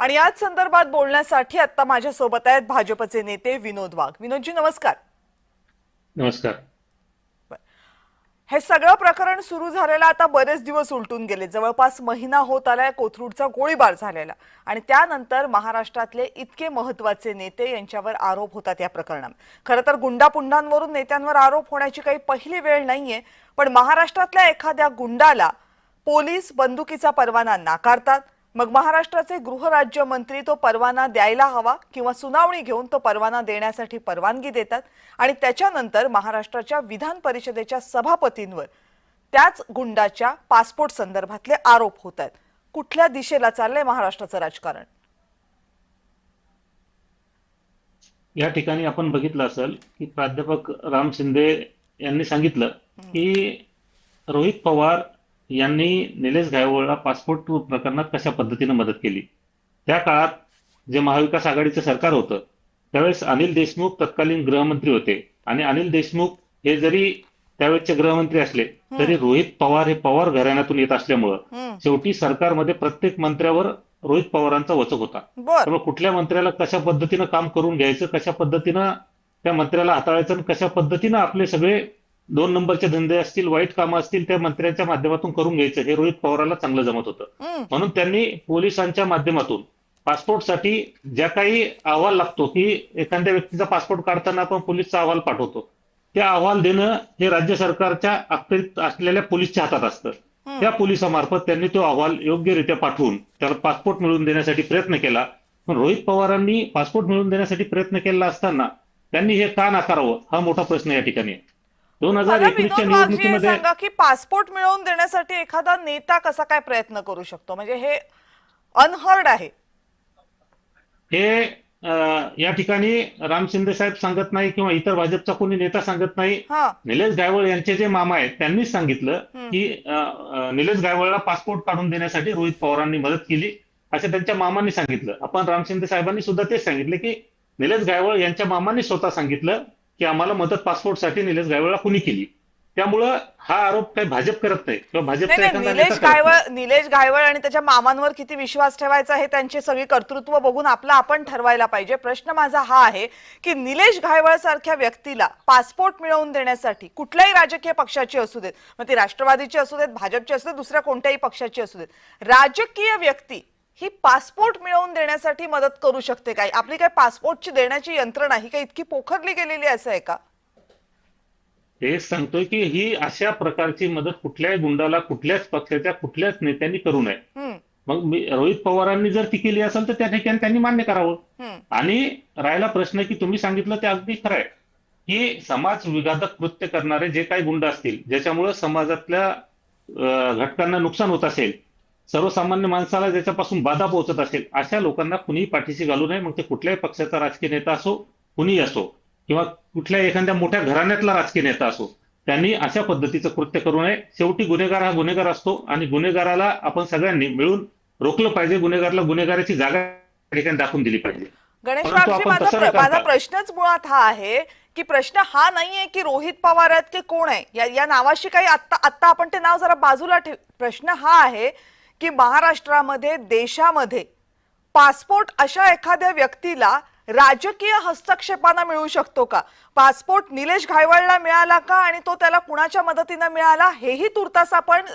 आणि याच संदर्भात बोलण्यासाठी आता माझ्या सोबत आहेत भाजपचे नेते विनोद वाघ. विनोदजी नमस्कार. नमस्कार. हे सगळं प्रकरण सुरू झालेलं आता बरेच दिवस उलटून गेले. जवळपास महिना होत आलाय कोथरूडचा गोळीबार झालेला. आणि त्यानंतर महाराष्ट्रातले इतके महत्त्वाचे नेते यांच्यावर आरोप होतात या प्रकरणात. खरं तर गुंडापुंडांवरून नेत्यांवर आरोप होण्याची काही पहिली वेळ नाहीये पण महाराष्ट्रातल्या एखाद्या गुंडाला पोलीस बंदुकीचा परवाना नाकारतात मग महाराष्ट्राचे गृहराज्यमंत्री तो परवाना द्यायला हवा किंवा सुनावणी घेऊन तो परवाना देण्यासाठी परवानगी देतात आणि त्याच्यानंतर महाराष्ट्राच्या विधान परिषदेच्या सभापतींवर त्याच गुंडाच्या पासपोर्ट संदर्भातले आरोप होत आहेत. कुठल्या दिशेला चाललंय महाराष्ट्राचं राजकारण? या ठिकाणी आपण बघितलं असेल की प्राध्यापक राम शिंदे यांनी सांगितलं की रोहित पवार यांनी निलेश गायवळला पासपोर्ट प्रकरणात कशा पद्धतीने मदत केली? त्या काळात जे महाविकास आघाडीचं सरकार होतं त्यावेळेस अनिल देशमुख तत्कालीन गृहमंत्री होते. आणि अनिल देशमुख हे जरी त्यावेळेचे गृहमंत्री असले तरी रोहित पवार हे पवार घराण्यातून येत असल्यामुळं शेवटी सरकारमध्ये प्रत्येक मंत्र्यावर रोहित पवारांचा वचक होता. त्यामुळे कुठल्या मंत्र्याला कशा पद्धतीनं काम करून घ्यायचं कशा पद्धतीनं त्या मंत्र्याला हाताळायचं आणि कशा पद्धतीनं आपले सगळे दोन नंबरचे धंदे असतील वाईट कामं असतील त्या मंत्र्यांच्या माध्यमातून करून घ्यायचं. हे रोहित पवाराला चांगलं जमत होतं. म्हणून त्यांनी पोलिसांच्या माध्यमातून पासपोर्टसाठी ज्या काही अहवाल लागतो की एखाद्या व्यक्तीचा पासपोर्ट काढताना आपण पोलीसचा अहवाल पाठवतो त्या अहवाल देणं हे राज्य सरकारच्या अखत्यारीत असलेल्या पोलीसच्या हातात असतं. त्या पोलिसामार्फत त्यांनी तो अहवाल योग्यरित्या पाठवून त्याला पासपोर्ट मिळवून देण्यासाठी प्रयत्न केला. पण रोहित पवारांनी पासपोर्ट मिळवून देण्यासाठी प्रयत्न केला असताना त्यांनी हे का नाकारावं? हा मोठा प्रश्न या ठिकाणी आहे. दोन हजार एकवीसच्या निवडणुकीमध्ये सांगा की पासपोर्ट मिळवून देण्यासाठी एखादा नेता कसा काय प्रयत्न करू शकतो? म्हणजे हे अनहर्ड आहे. हे या ठिकाणी राम शिंदे साहेब सांगत नाही किंवा इतर भाजपचा कोणी नेता सांगत नाही. निलेश गायवळ यांचे जे मामा आहेत त्यांनीच सांगितलं. की निलेश गायवळला पासपोर्ट काढून देण्यासाठी रोहित पवारांनी मदत केली असं त्यांच्या मामांनी सांगितलं. आपण राम शिंदे साहेबांनी सुद्धा तेच सांगितले की निलेश गायवळ यांच्या मामांनी स्वतः सांगितलं की आम्हाला मदत पासपोर्टसाठी निलेश गायवळला कुणी केली त्यामुळं हा आरोप काही भाजप करत नाही किंवा नेता निलेश. गायवळ निलेश गायवळ आणि त्याच्या मामांवर किती विश्वास ठेवायचा हे त्यांचे सगळी कर्तृत्व बघून आपला आपण ठरवायला पाहिजे प्रश्न माझा हा आहे की निलेश गायवळ सारख्या व्यक्तीला पासपोर्ट मिळवून देण्यासाठी कुठल्याही राजकीय पक्षाची असू देत मग ती राष्ट्रवादीची असू देत भाजपची असू देत दुसऱ्या कोणत्याही पक्षाची असू देत राजकीय व्यक्ती ही पासपोर्ट मिळवून देण्यासाठी मदत करू शकते काय? आपली काय पासपोर्टची देण्याची यंत्रणा ही काय इतकी पोखरली गेलेली असं आहे का? हेच सांगतोय की ही अशा प्रकारची मदत कुठल्याही गुंडाला कुठल्याच पक्षाच्या कुठल्याच नेत्यांनी करू नये. मग मी रोहित पवारांनी जर ती केली असेल तर त्या ठिकाणी त्यांनी मान्य करावं. आणि राहिला प्रश्न की तुम्ही सांगितलं ते अगदी खरं आहे की समाज विघातक कृत्य करणारे जे काही गुंड असतील ज्याच्यामुळे समाजातल्या घटकांना नुकसान होत असेल सर्वसामान्य माणसाला ज्याच्यापासून बाधा पोहोचत असेल अशा लोकांना कुणीही पाठीशी घालू नये. मग ते कुठल्याही पक्षाचा राजकीय नेता असो कुणीही असो किंवा कुठल्या एखाद्या मोठ्या घराण्यातला राजकीय नेता असो त्यांनी अशा पद्धतीचं कृत्य करू नये. शेवटी गुन्हेगार हा गुन्हेगार असतो आणि गुन्हेगाराला आपण सगळ्यांनी मिळून रोखलं पाहिजे. गुन्हेगाराला गुन्हेगाराची जागा ठिकाणी दाखवून दिली पाहिजे. गणेश माझा प्रश्नच मुळात हा आहे की प्रश्न हा नाहीये की रोहित पवार आहेत की कोण आहे? या या नावाशी काही आत्ता आत्ता आपण ते नाव जरा बाजूला ठेव प्रश्न हा आहे की महाराष्ट्रामध्ये देशामध्ये पासपोर्ट अशा एखाद्या व्यक्तीला राजकीय हस्तक्षेपांना मिळू शकतो का? पासपोर्ट निलेश घायवळला मिळाला का आणि तो त्याला कुणाच्या मदतीनं मिळाला? हेही तुर्तास आपण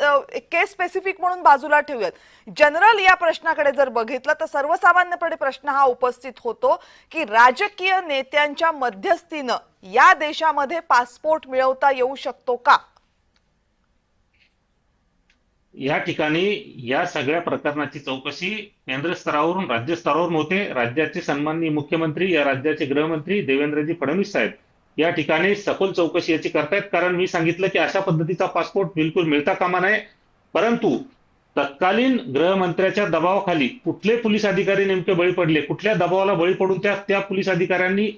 केस स्पेसिफिक म्हणून बाजूला ठेवूयात. जनरल या प्रश्नाकडे जर बघितलं तर सर्वसामान्यपणे प्रश्न हा उपस्थित होतो की राजकीय नेत्यांच्या मध्यस्थीनं या देशामध्ये पासपोर्ट मिळवता येऊ शकतो का? या ठिकाणी या सगळ्या प्रकरणाची चौकशी केंद्र स्तरावरून राज्य स्तरावरून होते. राज्याचे सन्माननीय मुख्यमंत्री या राज्याचे गृहमंत्री देवेंद्रजी फडणवीस साहेब या ठिकाणी सखोल चौकशी याची करतायत. कारण मी सांगितलं की अशा पद्धतीचा पासपोर्ट बिलकुल मिळता कामा नये. परंतु तत्कालीन गृहमंत्र्याच्या दबावाखाली कुठले पोलीस अधिकारी नेमके बळी पडले? कुठल्या दबावाला बळी पडून त्या त्या पोलीस अधिकाऱ्यांनी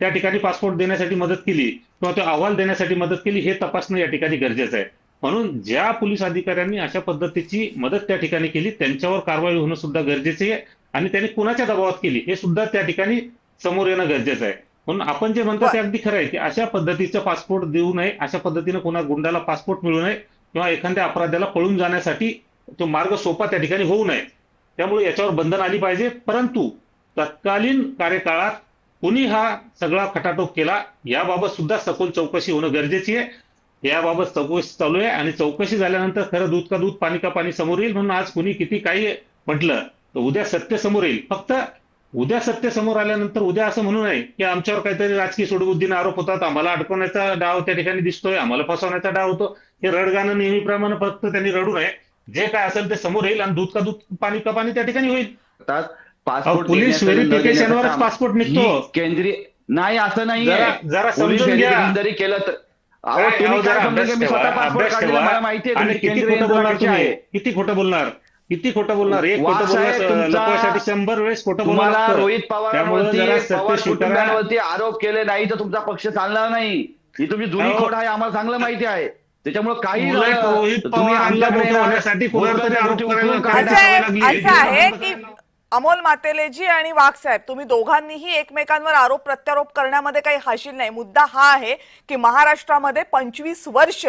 त्या ठिकाणी पासपोर्ट देण्यासाठी मदत केली? किंवा तो अहवाल देण्यासाठी मदत केली? हे तपासणं या ठिकाणी गरजेचं आहे. म्हणून ज्या पोलीस अधिकाऱ्यांनी अशा पद्धतीची मदत त्या ठिकाणी केली त्यांच्यावर कारवाई होणं सुद्धा गरजेचे आहे आणि त्यांनी कुणाच्या दबावात केली हे सुद्धा त्या ठिकाणी समोर येणं गरजेचं आहे. म्हणून आपण जे म्हणतो ते अगदी खरं आहे की अशा पद्धतीचं पासपोर्ट देऊ नये अशा पद्धतीनं कोणा गुंडाला पासपोर्ट मिळू नये किंवा एखाद्या अपराध्याला पळून जाण्यासाठी तो मार्ग सोपा त्या ठिकाणी होऊ नये. त्यामुळे याच्यावर बंधन आली पाहिजे. परंतु तत्कालीन कार्यकाळात कुणी हा सगळा खटाटोप केला याबाबत सुद्धा सखोल चौकशी होणं गरजेची आहे. याबाबत चौकशी चालू आहे आणि चौकशी झाल्यानंतर खरं दूध का दूध पाणी का पाणी समोर येईल म्हणून आज कुणी किती काही म्हटलं तर उद्या सत्य समोर येईल. फक्त उद्या सत्य समोर आल्यानंतर उद्या असं म्हणू नये की आमच्यावर काहीतरी राजकीय सोडबुद्धीने आरोप होतात आम्हाला अडकवण्याचा डाव त्या ठिकाणी दिसतोय आम्हाला फसवण्याचा डाव होतो. हे रडगाणं नेहमीप्रमाणे फक्त त्यांनी रडू नये. जे काय असेल ते समोर येईल आणि दूध का दूध पाणी का पाणी त्या ठिकाणी होईल. Passport police व्हेरिफिकेशनवरच. पासपोर्ट निघतो. केंद्रीय नाही असं नाही जरा समजून घ्या. केलं तर किती खोटं बोलणार किती खोटं बोलणार? किती खोटं बोलणार? एक खोटं बोलणार लपवायसाठी शंभर वेळेस खोटं लागतं. रोहित पवारांवरती पवार आरोप केले नाही तर तुमचा पक्ष चालणार नाही. ही तुमची जुनी. खोड आहे आम्हाला चांगलं माहिती आहे. त्याच्यामुळे काही रोहित येणार, होण्यासाठी असं आहे की. अमोल मातेलेजी आणि वाघ साहेब तुम्ही दोघांनीही एकमेकांवर आरोप प्रत्यारोप करण्यामध्ये काही हाशील नाही. मुद्दा हा आहे की महाराष्ट्रामध्ये पंचवीस वर्ष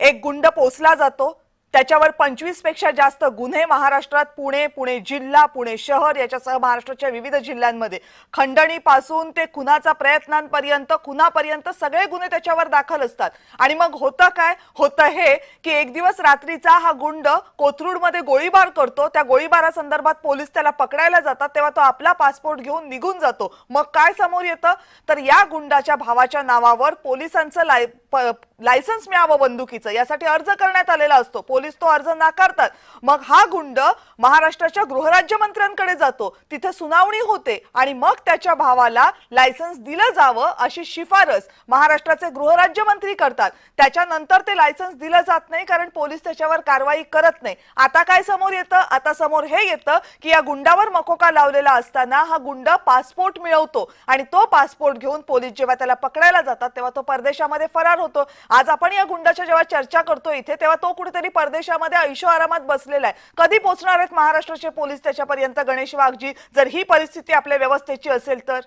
एक गुंड पोचला जातो त्याच्यावर पंचवीसपेक्षा जास्त गुन्हे महाराष्ट्रात पुणे पुणे जिल्हा पुणे शहर याच्यासह महाराष्ट्राच्या विविध जिल्ह्यांमध्ये. खंडणीपासून ते खुनाचा प्रयत्नांपर्यंत खुनापर्यंत सगळे गुन्हे त्याच्यावर दाखल असतात. आणि मग होतं काय? होतं हे की एक दिवस रात्रीचा हा गुंड कोथरूडमध्ये गोळीबार करतो. त्या गोळीबारासंदर्भात पोलीस त्याला पकडायला जातात. तेव्हा तो आपला पासपोर्ट घेऊन निघून जातो. मग काय समोर येतं? तर या गुंडाच्या भावाच्या नावावर पोलिसांचं लाय प- लायसन्स मिळावं बंदुकीचं. यासाठी अर्ज करण्यात आलेला असतो. पोलीस तो अर्ज नाकारतात. मग हा गुंड महाराष्ट्राच्या गृहराज्यमंत्र्यांकडे जातो. तिथे सुनावणी होते आणि मग त्याच्या भावाला लायसन्स दिलं जावं अशी शिफारस महाराष्ट्राचे गृहराज्यमंत्री करतात. त्याच्यानंतर ते लायसन्स दिलं जात नाही कारण पोलीस त्याच्यावर कारवाई करत नाही. आता काय समोर येतं? आता समोर हे येतं की या गुंडावर मकोका लावलेला असताना हा गुंड पासपोर्ट मिळवतो आणि तो पासपोर्ट घेऊन पोलीस जेव्हा त्याला पकडायला जातात तेव्हा तो परदेशामध्ये फरार होतो. आज आपण या गुंडाच्या जेव्हा चर्चा करतो इथे तेव्हा तो कुठेतरी परदेशामध्ये ऐशो आरामात बसलेला आहे. कधी पोहोचणार आहेत महाराष्ट्राचे पोलीस त्याच्यापर्यंत? गणेश वाघजी जर ही परिस्थिती आपल्या व्यवस्थेची असेल तर?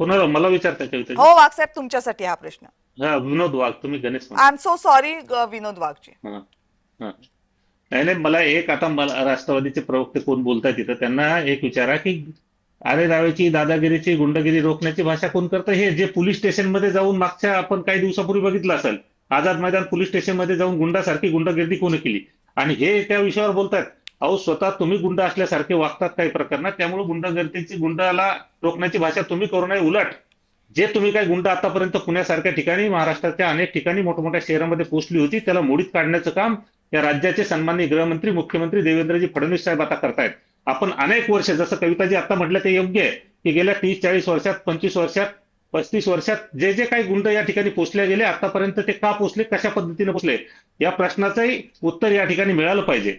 मला विचारता हो वाघ साहेब तुमच्यासाठी हा प्रश्न. हा विनोद वाघ तुम्ही Ganesh. I am so sorry Vinod Waghji. नाही नाही मला एक आता मला राष्ट्रवादीचे प्रवक्ते कोण बोलताय तिथं त्यांना एक विचारा की अरे रावेची दादागिरीची गुंडगिरी रोखण्याची भाषा कोण करतं? हे जे पोलीस स्टेशनमध्ये जाऊन मागच्या आपण काही दिवसापूर्वी बघितलं असेल आझाद मैदान पोलीस स्टेशनमध्ये जाऊन गुंडासारखी गुंडगिरी कोणी केली? आणि हे त्या विषयावर बोलतात. अहो स्वतः तुम्ही गुंड असल्यासारखे वागतात काही प्रकरणात त्यामुळे गुंडगिरीची गुंडाला रोखण्याची भाषा तुम्ही करू नये उलट. जे तुम्ही काही गुंड आतापर्यंत पुण्यासारख्या ठिकाणी महाराष्ट्राच्या अनेक ठिकाणी मोठमोठ्या शहरामध्ये पोहोचली होती त्याला मोडीत काढण्याचं काम या राज्याचे सन्माननीय गृहमंत्री मुख्यमंत्री देवेंद्रजी फडणवीस साहेब आता करतायत. आपण अनेक वर्ष जसं कविताजी आता म्हटलं ते योग्य आहे की गेल्या तीस चाळीस वर्षात पंचवीस वर्षात पस्तीस वर्षात जे जे काही गुंड या ठिकाणी पोचले गेले आतापर्यंत ते का पोचले कशा पद्धतीने पोचले या प्रश्नाचंही उत्तर या ठिकाणी मिळालं पाहिजे.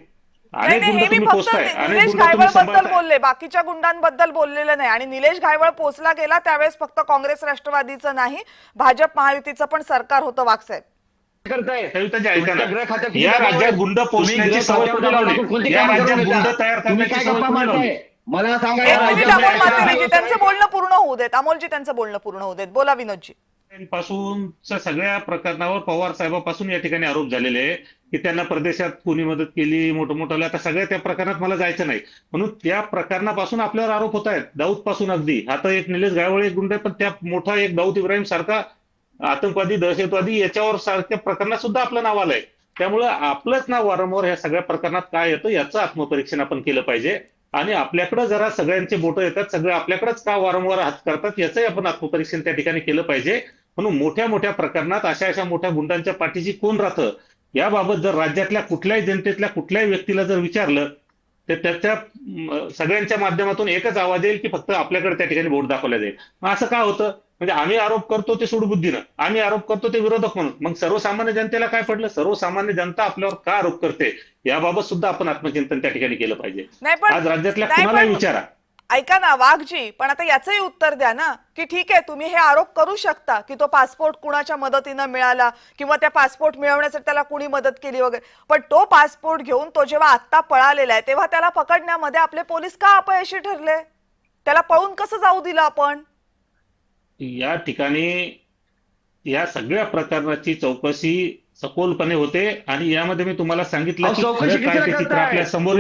निलेश घायवळबद्दल बोलले बाकीच्या गुंडांबद्दल बोललेलं नाही. आणि निलेश घायवळ पोचला गेला त्यावेळेस फक्त काँग्रेस राष्ट्रवादीचं नाही भाजप महायुतीचं पण सरकार होतं वाघसाहेब. या राज्यात? गुंड पोचण्याची सवय या राज्यात गुंड? तयार तुम्ही करण्याची सवय मला सांगा एक या मिनिट राज्यात अमोल काय मातेजी आहे? त्यांचं बोलणं पूर्ण होऊ देत. अमोलजी त्यांचं बोलणं पूर्ण होऊ देत. बोला विनोदजी. पासूनच्या सगळ्या प्रकरणावर पवार साहेबापासून या ठिकाणी आरोप झालेले आहे की त्यांना प्रदेशात कोणी मदत केली मोठं मोठं आता सगळ्या त्या प्रकरणात मला जायचं नाही. म्हणून त्या प्रकरणापासून आपल्यावर आरोप होत आहेत दाऊदपासून अगदी आता एक निलेश गायवळे एक गुंड आहे पण त्या मोठा एक दाऊद इब्राहिम सारखा आतंकवादी दहशतवादी याच्यावर सारख्या प्रकरणात सुद्धा आपलं नाव आलंय. त्यामुळं आपलंच नाव वारंवार ह्या सगळ्या प्रकरणात काय येतं याचं आत्मपरीक्षण आपण केलं पाहिजे. आणि आपल्याकडे जरा सगळ्यांचे बोटं येतात सगळे आपल्याकडेच का वारंवार हात करतात याचंही आपण आत्मपरीक्षण त्या ठिकाणी केलं पाहिजे. म्हणून मोठ्या मोठ्या प्रकरणात अशा अशा मोठ्या गुंडांच्या पाठीशी कोण राहतं? याबाबत जर राज्यातल्या कुठल्याही जनतेतल्या कुठल्याही व्यक्तीला जर विचारलं तर त्याच्या सगळ्यांच्या माध्यमातून एकच आवाज येईल की फक्त आपल्याकडे त्या ठिकाणी बोट दाखवल्या जाईल. मग असं का होतं? म्हणजे आम्ही आरोप करतो ते सूडबुद्धीनं. आम्ही आरोप करतो ते विरोधक म्हणून. मग सर्वसामान्य जनतेला काय पडलं? सर्वसामान्य जनता आपल्यावर का आरोप करते? याबाबत सुद्धा आपण आत्मचिंतन त्या ठिकाणी केलं पाहिजे. आज राज्यातल्या कुणालाही विचारा. ऐका ना वाघजी पण आता याचंही उत्तर द्या ना की ठीक आहे तुम्ही हे आरोप करू शकता की तो पासपोर्ट कुणाच्या मदतीनं मिळाला किंवा त्या पासपोर्ट मिळवण्यासाठी त्याला कुणी मदत केली वगैरे. पण तो पासपोर्ट घेऊन तो जेव्हा आत्ता पळालेला आहे तेव्हा त्याला पकडण्यामध्ये आपले पोलीस का अपयशी ठरले? त्याला पळून कसं जाऊ दिलं आपण? या ठिकाणी या सगळ्या प्रकरणाची चौकशी सखोलपणे होते आणि यामध्ये मी तुम्हाला सांगितलं चौकशी आपल्यासमोर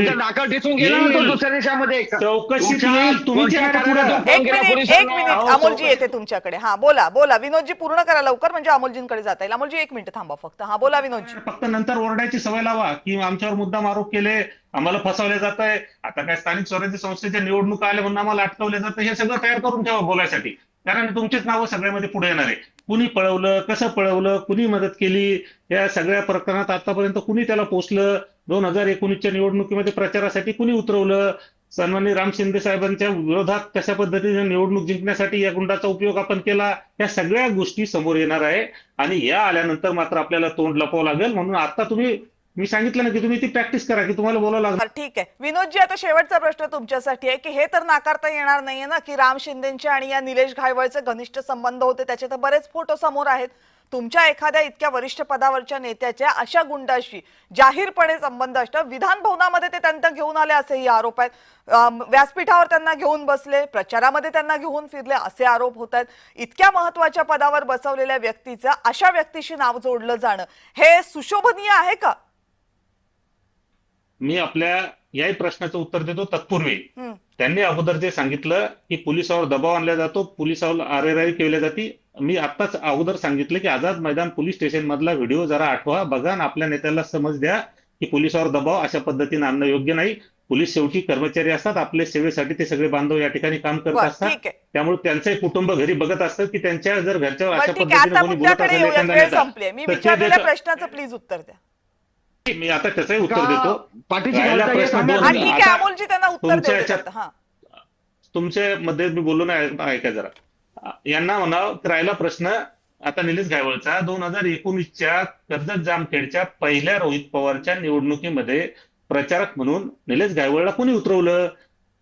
अहो, अमोलजी चौकशी- येते तुमच्याकडे. हा बोला बोला. विनोदजी पूर्ण करा लवकर म्हणजे अमोलजींकडे जाता येईल. अमोलजी एक मिनिट थांबा फक्त. हा बोला विनोदजी. फक्त नंतर ओरडायची सवय लावा की आमच्यावर मुद्दाम आरोप केले आम्हाला फसवले जात आहे आता काय स्थानिक स्वराज्य संस्थेच्या निवडणुका आल्या म्हणून आम्हाला अटकवले जातं हे सगळं तयार करून ठेवा बोलायसाठी. कारण तुमचेच नावं सगळ्यामध्ये पुढे येणार आहे. कुणी पळवलं कसं पळवलं कुणी मदत केली या सगळ्या प्रकरणात आतापर्यंत कुणी त्याला पोचलं? दोन हजार एकोणीसच्या निवडणुकीमध्ये प्रचारासाठी कुणी उतरवलं? सन्मान्य राम शिंदे साहेबांच्या विरोधात कशा पद्धतीने निवडणूक जिंकण्यासाठी या गुंडाचा उपयोग आपण केला? या सगळ्या गोष्टी समोर येणार आहे. आणि या आल्यानंतर मात्र आपल्याला तोंड लपवावं लागेल. म्हणून आता तुम्ही मी सांगितलं ना की तुम्ही ती प्रॅक्टिस करा की तुम्हाला बोलावं लागणार ठीक आहे. विनोदजी आता शेवटचा प्रश्न तुमच्यासाठी आहे की हे तर नाकारता येणार नाहीये ना की राम शिंदेचे आणि या निलेश घायवळचे घनिष्ठ संबंध होते त्याचे तर बरेच फोटो समोर आहेत. तुमच्या एखाद्या इतक्या वरिष्ठ पदावरच्या नेत्याच्या अशा गुंडाशी जाहीरपणे संबंध असणं विधान भवनामध्ये ते त्यांना घेऊन आले असेही आरोप आहेत. व्यासपीठावर त्यांना घेऊन बसले प्रचारामध्ये त्यांना घेऊन फिरले असे आरोप होत आहेत. इतक्या महत्त्वाच्या पदावर बसवलेल्या व्यक्तीचं अशा व्यक्तीशी नाव जोडलं जाणं हे सुशोभनीय आहे का? मी आपल्या याही प्रश्नाचं उत्तर देतो तत्पूर्वी. त्यांनी अगोदर जे सांगितलं की पोलिसावर दबाव आणला जातो पोलिसावर आरेराई केली जाते. मी आत्ताच अगोदर सांगितलं की आझाद मैदान पोलीस स्टेशन मधला व्हिडिओ जरा आठवा बघा आणि आपल्या नेत्याला समज द्या की पोलिसावर दबाव अशा पद्धतीने आणणं योग्य नाही. पोलीस शेवटी कर्मचारी असतात आपल्या सेवेसाठी ते सगळे बांधव या ठिकाणी काम करत असतात. त्यामुळे त्यांचंही कुटुंब घरी बघत असतं की त्यांच्या जर घरच्यावर बरं अशा पद्धतीने. प्रश्नाचं प्लीज उत्तर द्या. मी आता त्याचंही उत्तर देतो? पाठीशी राहिला घालता येत प्रश्न नाही. दोन हा आता- ठीक आहे अमोलजी त्यांना उत्तर तुमच्या देऊ याच्यात- देतात. हा. तुमच्या मध्ये मी बोललो नाही ऐका जरा. यांना म्हणावं की राहिला प्रश्न. आता निलेश घायवळचा दोन हजार एकोणीसच्या कर्जत जामखेडच्या पहिल्या रोहित पवारच्या निवडणुकीमध्ये प्रचारक म्हणून निलेश घायवळला कोणी उतरवलं?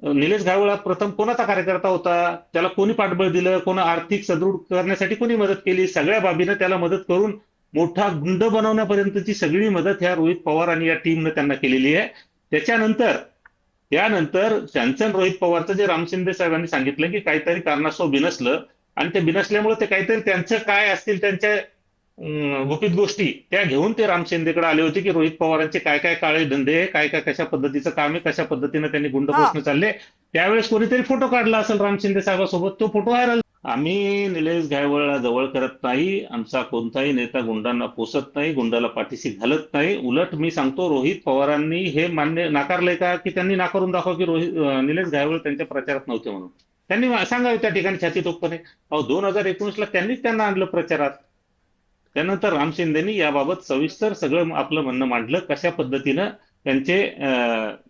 निलेश घायवळ हा प्रथम कोणाचा कार्यकर्ता होता? त्याला कोणी पाठबळ दिलं? कोणा आर्थिक सदृढ करण्यासाठी कोणी मदत केली? सगळ्या बाबीनं त्याला मदत करून मोठा गुंड बनवण्यापर्यंतची सगळी मदत ह्या रोहित पवार आणि या टीमनं त्यांना केलेली आहे त्याच्यानंतर त्यानंतर त्यांचं रोहित पवारचं जे राम शिंदे साहेबांनी सांगितलं की काहीतरी कारणास्तव बिनसलं आणि ते बिनसल्यामुळे ते काहीतरी त्यांचं काय असतील त्यांच्या गुपित गोष्टी त्या घेऊन ते राम शिंदेकडे आले होते की रोहित पवारांचे काय काय काळे धंदे काय काय कशा पद्धतीचं काम आहे कशा पद्धतीनं त्यांनी गुंड. पोचणं चालले त्यावेळेस कोणीतरी फोटो काढला असेल राम शिंदे साहेबासोबत तो फोटो व्हायरल आम्ही निलेश गायवळला जवळ करत नाही आमचा कोणताही नेता गुंडांना पोसत नाही गुंडाला पाठीशी घालत नाही. उलट मी सांगतो रोहित पवारांनी हे मान्य नाकारलंय का की त्यांनी नाकारून दाखव की रोहित निलेश गायवळ त्यांच्या प्रचारात नव्हते म्हणून. त्यांनी सांगावे त्या ठिकाणी छाती टोकपणे अहो दोन हजार एकोणीसला त्यांनीच त्यांना आणलं प्रचारात. त्यानंतर राम शिंदेनी याबाबत सविस्तर सगळं आपलं म्हणणं मांडलं. कशा पद्धतीनं त्यांचे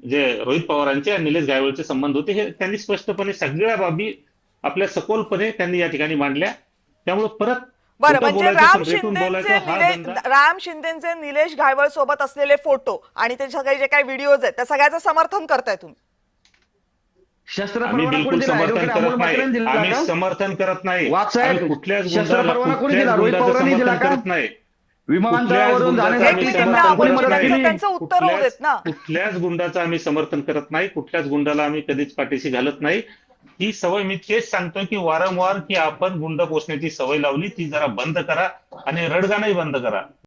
जे रोहित पवारांचे आणि निलेश गायवळचे संबंध होते हे त्यांनी स्पष्टपणे सगळ्या बाबी आपल्या सखोलपणे त्यांनी या ठिकाणी मांडल्या. त्यामुळे परत बरं म्हणजे बोलायचं, राम शिंदेचे राम शिंदेचे निलेश घायवळ सोबत असलेले फोटो आणि ते सगळे जे काही व्हिडिओज आहेत त्या सगळ्याचं समर्थन करताय तुम्ही. शस्त्र आम्ही परवाना बिलकुल समर्थन करत नाही. आम्ही समर्थन करत नाही. कुठल्याच समर्थन? करत नाही. कुठल्याच गुंडाचं आम्ही समर्थन करत नाही. कुठल्याच गुंडाला आम्ही कधीच पाठीशी घालत नाही. ही सवय मी तेच सांगतो की वारंवार की आपण गुंड पोचण्याची सवय लावली ती जरा बंद करा आणि रडगाणही बंद करा.